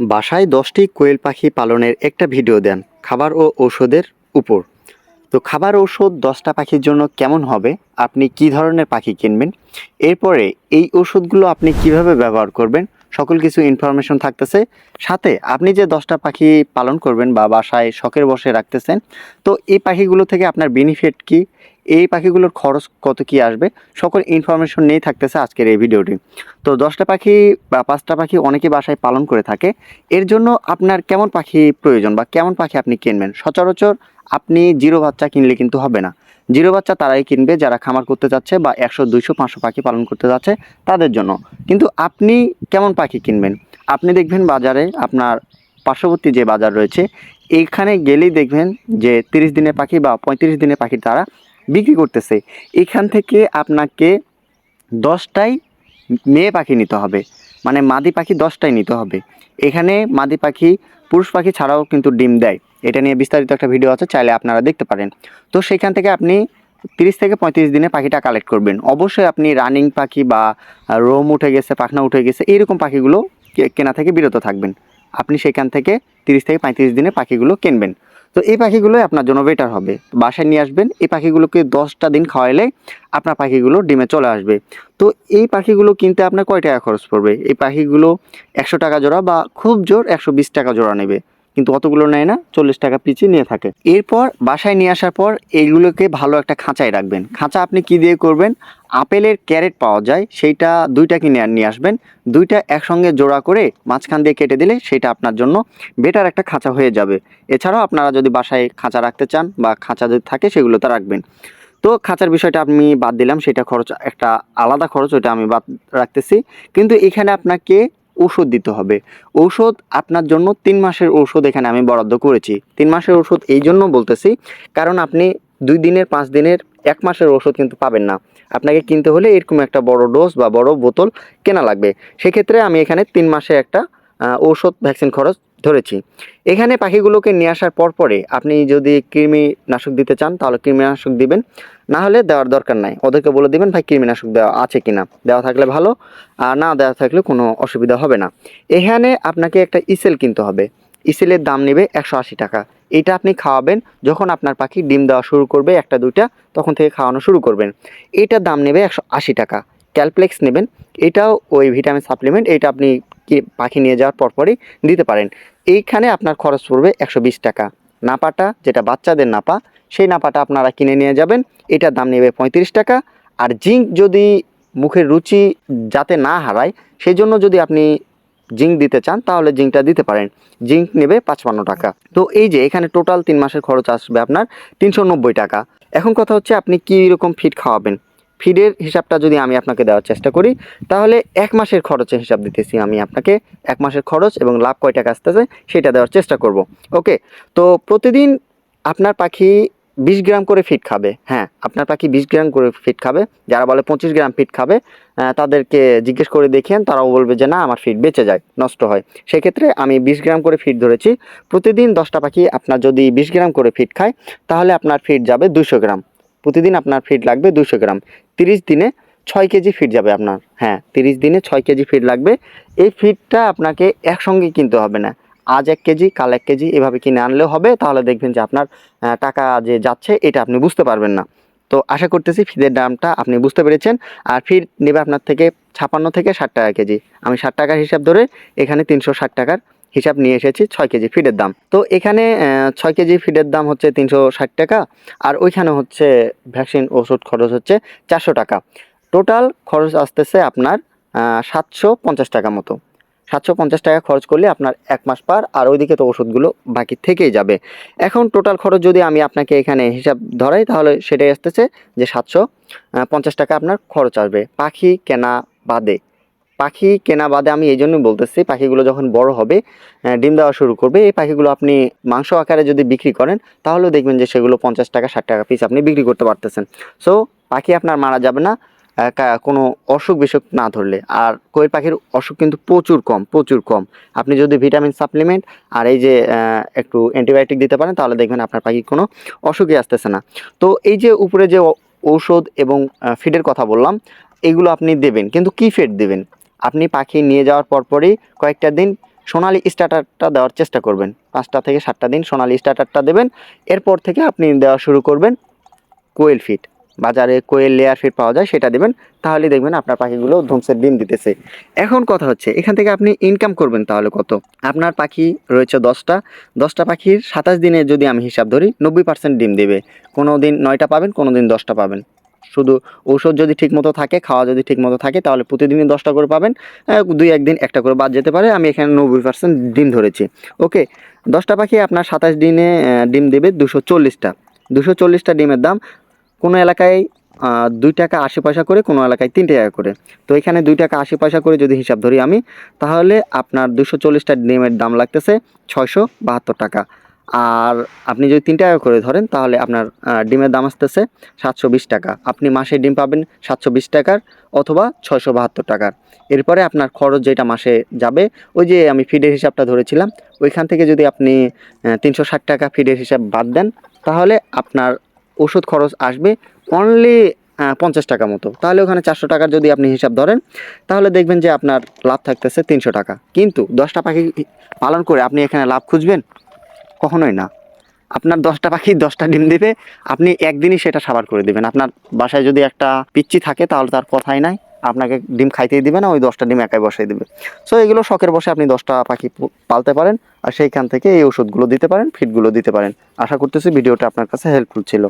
বাসায় দশটি কোয়েল পাখি পালনের একটা ভিডিও দেন খাবার ও ঔষধের উপর। তো খাবার ঔষধ দশটা পাখির জন্য কেমন হবে? আপনি কি ধরনের পাখি কিনবেন? এরপরে এই ওষুধগুলো আপনি কীভাবে ব্যবহার করবেন? সকল কিছু ইনফরমেশন থাকতেছে। সাথে আপনি যে দশটা পাখি পালন করবেন বা বাসায় শখের বসে রাখতেছেন, তো এই পাখিগুলো থেকে আপনার বেনিফিট কি? এই পাখিগুলোর খরচ কত কি আসবে? সকল ইনফরমেশন নিয়েই থাকতেছে আজকের এই ভিডিওটি। তো দশটা পাখি বা পাঁচটা পাখি অনেকে বাসায় পালন করে থাকে। এর জন্য আপনার কেমন পাখি প্রয়োজন বা কেমন পাখি আপনি কিনবেন? সচরাচর আপনি জিরো বাচ্চা কিনলে কিন্তু হবে না। জিরো বাচ্চা তারাই কিনবে যারা খামার করতে যাচ্ছে বা একশো, দুইশো, পাঁচশো পাখি পালন করতে যাচ্ছে তাদের জন্য। কিন্তু আপনি কেমন পাখি কিনবেন? আপনি দেখবেন বাজারে আপনার পার্শ্ববর্তী যে বাজার রয়েছে, এইখানে গেলেই দেখবেন যে তিরিশ দিনের পাখি বা পঁয়ত্রিশ দিনের পাখি তারা বিক্রি করতেছে। এখান থেকে আপনাকে দশটাই মেয়ে পাখি নিতে হবে। মানে মাদি পাখি দশটাই নিতে হবে। এখানে মাদি পাখি পুরুষ পাখি ছাড়াও কিন্তু ডিম দেয়। এটা নিয়ে বিস্তারিত একটা ভিডিও আছে, চাইলে আপনারা দেখতে পারেন। তো সেখান থেকে আপনি তিরিশ থেকে পঁয়ত্রিশ দিনে পাখিটা কালেক্ট করবেন। অবশ্যই আপনি রানিং পাখি বা রোম উঠে গেছে, পাখনা উঠে গেছে, এইরকম পাখিগুলো কেনা থেকে বিরত থাকবেন। আপনি সেখান থেকে তিরিশ থেকে পঁয়ত্রিশ দিনে পাখিগুলো কিনবেন। তো এই পাখিগুলোই আপনার জন্য বেটার হবে। বাসায় নিয়ে আসবেন, এই পাখিগুলোকে দশটা দিন খাওয়াইলে আপনার পাখিগুলো ডিমে চলে আসবে। তো এই পাখিগুলো কিনতে আপনার কয় টাকা খরচ পড়বে? এই পাখিগুলো একশো টাকা জোড়া বা খুব জোর একশো বিশ টাকা জোড়া নেবে। কিন্তু অতগুলো নেয় না, চল্লিশ টাকা পিচে নিয়ে থাকে। এরপর বাসায় নিয়ে আসার পর এইগুলোকে ভালো একটা খাঁচায় রাখবেন। খাঁচা আপনি কি দিয়ে করবেন? আপেলের ক্যারেট পাওয়া যায়, সেইটা দুইটা কিনে নিয়ে আসবেন। দুইটা একসঙ্গে জোড়া করে মাঝখান দিয়ে কেটে দিলে সেটা আপনার জন্য বেটার একটা খাঁচা হয়ে যাবে। এছাড়াও আপনারা যদি বাসায় খাঁচা রাখতে চান বা খাঁচা যদি থাকে সেগুলোতে রাখবেন। তো খাঁচার বিষয়টা আমি বাদ দিলাম, সেটা খরচ একটা আলাদা খরচ, ওটা আমি বাদ রাখতেছি। কিন্তু এখানে আপনাকে ঔষধ দিতে হবে। ঔষধ আপনার জন্য তিন মাসের ঔষধ এখানে আমি বরাদ্দ করেছি। তিন মাসের ওষুধ এই জন্য বলতেছি, কারণ আপনি দুই দিনের, পাঁচ দিনের, এক মাসের ওষুধ কিন্তু পাবেন না। আপনাকে কিনতে হলে এরকম একটা বড় ডোজ বা বড় বোতল কেনা লাগবে। সেক্ষেত্রে আমি এখানে তিন মাসে একটা ঔষধ, ভ্যাকসিন খরচ ধরেছি। এখানে পাখিগুলোকে নিয়ে আসার পর পরে আপনি যদি কৃমিনাশক দিতে চান, তাহলে কৃমিনাশক দিবেন। না হলে দেওয়ার দরকার নাই। ওদেরকে বলে দিবেন, ভাই, কৃমিনাশক দেওয়া আছে কিনা? দেওয়া থাকলে ভালো, আর না দেওয়া থাকলে কোনো অসুবিধা হবে না। এখানে আপনাকে একটা ইসেল কিনতে হবে। ইসেলের দাম নেবে একশো আশি টাকা। এটা আপনি খাওয়াবেন, যখন আপনার পাখি ডিম দেওয়া শুরু করবে, একটা, দুইটা, তখন থেকে খাওয়ানো শুরু করবেন। এটার দাম নেবে একশো আশি টাকা। ক্যালপ্লেক্স নেবেন। এটাও ওই ভিটামিন সাপ্লিমেন্ট, এটা আপনি কি পাখি নিয়ে যাওয়ার পরপরই দিতে পারেন। এইখানে আপনার খরচ পড়বে একশো বিশ টাকা। নাপাটা, যেটা বাচ্চাদের নাপা, সেই নাপাটা আপনারা কিনে নিয়ে যাবেন। এটার দাম নেবে পঁয়ত্রিশ টাকা। আর জিঙ্ক যদি মুখের রুচি যাতে না হারায় সেই জন্য যদি আপনি জিঙ্ক দিতে চান, তাহলে জিঙ্কটা দিতে পারেন। জিঙ্ক নেবে পাঁচপান্ন টাকা। তো এই যে, এখানে টোটাল তিন মাসের খরচ আসবে আপনার তিনশো নব্বই টাকা। এখন কথা হচ্ছে আপনি কী রকম ফিড খাওয়াবেন? ফিডের হিসাবটা যদি আমি আপনাকে দেওয়ার চেষ্টা করি, তাহলে এক মাসের খরচের হিসাব দিতেছি আমি আপনাকে। এক মাসের খরচ এবং লাভ কয় টাকা আসতেছে সেটা দেওয়ার চেষ্টা করব। ওকে? তো প্রতিদিন আপনার পাখি বিশ গ্রাম করে ফিট খাবে। হ্যাঁ আপনার পাখি বিশ গ্রাম করে ফিট খাবে। যারা বলে পঁচিশ গ্রাম ফিট খাবে তাদেরকে জিজ্ঞেস করে দেখেন তারাও বলবে যে, না, আমার ফিট বেঁচে যায়, নষ্ট হয়। সেক্ষেত্রে আমি বিশ গ্রাম করে ফিট ধরেছি। প্রতিদিন দশটা পাখি আপনার যদি বিশ গ্রাম করে ফিট খায়, তাহলে আপনার ফিট যাবে দুশো গ্রাম। প্রতিদিন আপনার ফিট লাগবে দুশো গ্রাম। তিরিশ দিনে ছয় কেজি ফিট যাবে আপনার। হ্যাঁ তিরিশ দিনে ছয় কেজি ফিট লাগবে। এই ফিটটা আপনাকে একসঙ্গে কিনতে হবে না। আজ এক কেজি, কাল এক কেজি এভাবে কিনে আনলেও হবে। তাহলে দেখবেন যে আপনার টাকা যে যাচ্ছে, এটা আপনি বুঝতে পারবেন না। তো আশা করতেছি ফিদের দামটা আপনি বুঝতে পেরেছেন। আর ফির নেবে আপনার থেকে ছাপান্ন থেকে ষাট টাকা কেজি। আমি ষাট টাকার হিসাব ধরে এখানে তিনশো ষাট টাকার হিসাব নিয়ে এসেছি ছয় কেজি ফিডের দাম। তো এখানে ছয় কেজি ফিডের দাম হচ্ছে তিনশো ষাট টাকা আর ওইখানে হচ্ছে ভ্যাকসিন ওষুধ খরচ হচ্ছে চারশো টাকা। টোটাল খরচ আসতেছে আপনার সাতশো পঞ্চাশ টাকা মতো। সাতশো পঞ্চাশ টাকা খরচ করলে আপনার এক মাস পার আর ওইদিকে তো ওষুধগুলো বাকি থেকেই যাবে। এখন টোটাল খরচ যদি আমি আপনাকে এখানে হিসাব ধরাই, তাহলে সেটাই আসতেছে যে সাতশো পঞ্চাশ টাকা আপনার খরচ আসবে। পাখি কেনা বাদে। পাখি কেনা বাদে আমি এই জন্যই বলতেছি, পাখিগুলো যখন বড় হবে ডিম দেওয়া শুরু করবে, এই পাখিগুলো আপনি মাংস আকারে যদি বিক্রি করেন, তাহলেও দেখবেন যে সেগুলো পঞ্চাশ টাকা, ষাট টাকা পিস আপনি বিক্রি করতে পারতেছেন। সো পাখি আপনার মারা যাবে না কোনো অসুখ বিসুখ না ধরলে। আর কোয়েল পাখির অসুখ কিন্তু প্রচুর কম প্রচুর কম। আপনি যদি ভিটামিন সাপ্লিমেন্ট আর এই যে একটু অ্যান্টিবায়োটিক দিতে পারেন, তাহলে দেখবেন আপনার পাখির কোনো অসুখই আসতেছে না। তো এই যে উপরে যে ঔষধ এবং ফিডের কথা বললাম, এগুলো আপনি দেবেন, কিন্তু কি ফিড দেবেন? আপনি পাখি নিয়ে যাওয়ার পরপরই কয়েকটা দিন সোনালি স্টার্টারটা দেওয়ার চেষ্টা করবেন। পাঁচটা থেকে সাতটা দিন সোনালি স্টার্টারটা দেবেন। এরপর থেকে আপনি দেওয়া শুরু করবেন কোয়েল ফিট বাজারে কোয়েল লেয়ার ফিট পাওয়া যায়, সেটা দেবেন। তাহলে দেখবেন আপনার পাখিগুলো ধুমসের ডিম দিতেছে। এখন কথা হচ্ছে, এখান থেকে আপনি ইনকাম করবেন তাহলে কত? আপনার পাখি রয়েছে দশটা। দশটা পাখির সাতাশ দিনে যদি আমি হিসাব ধরি, নব্বই পার্সেন্ট ডিম দেবে। কোনো দিন নয়টা পাবেন কোনো দিন দশটা পাবেন। শুধু ঔষধ যদি ঠিকমতো থাকে, খাওয়া যদি ঠিকমতো থাকে, তাহলে প্রতিদিনই দশটা করে পাবেন। দুই একদিন একটা করে বাদ যেতে পারে। আমি এখানে নব্বই পার্সেন্ট ডিম ধরেছি। ওকে, দশটা পাখি আপনার সাতাশ দিনে ডিম দেবে দুশো চল্লিশটা। দুশো চল্লিশটা ডিমের দাম কোনো এলাকায় দুই টাকা আশি পয়সা করে, কোনো এলাকায় তিন টাকা করে। তো এখানে দুই টাকা আশি পয়সা করে যদি হিসাব ধরি আমি, তাহলে আপনার দুশো চল্লিশটা ডিমের দাম লাগতেছে ছয়শো বাহাত্তর টাকা। আর আপনি যদি তিন টাকা করে ধরেন, তাহলে আপনার ডিমের দাম আসতেছে সাতশো বিশ টাকা। আপনি মাসে ডিম পাবেন সাতশো বিশ টাকার অথবা ছয়শো বাহাত্তর টাকার। এরপরে আপনার খরচ যেটা মাসে যাবে, ওই যে আমি ফিডের হিসাবটা ধরেছিলাম, ওইখান থেকে যদি আপনি তিনশো ষাট টাকা ফিডের হিসাব বাদ দেন, তাহলে আপনার ওষুধ খরচ আসবে অনলি পঞ্চাশ টাকা মতো। তাহলে ওখানে চারশো টাকার যদি আপনি হিসাব ধরেন, তাহলে দেখবেন যে আপনার লাভ থাকতেছে তিনশো টাকা। কিন্তু দশটা পাখি পালন করে আপনি এখানে লাভ খুঁজবেন? কখনোই না। আপনার দশটা পাখি, দশটা ডিম দেবে, আপনি একদিনই সেটা সাবার করে দেবেন। আপনার বাসায় যদি একটা পিচ্ছি থাকে, তাহলে তার কথাই নাই। আপনাকে ডিম খাইতেই দিবে না, ওই দশটা ডিম একাই বসাই দেবে। সো এগুলো শখের বসে আপনি দশটা পাখি পালতে পারেন। আর সেইখান থেকে এই ওষুধগুলো দিতে পারেন ফিটগুলো দিতে পারেন। আশা করতেছি ভিডিওটা আপনার কাছে হেল্পফুল ছিল।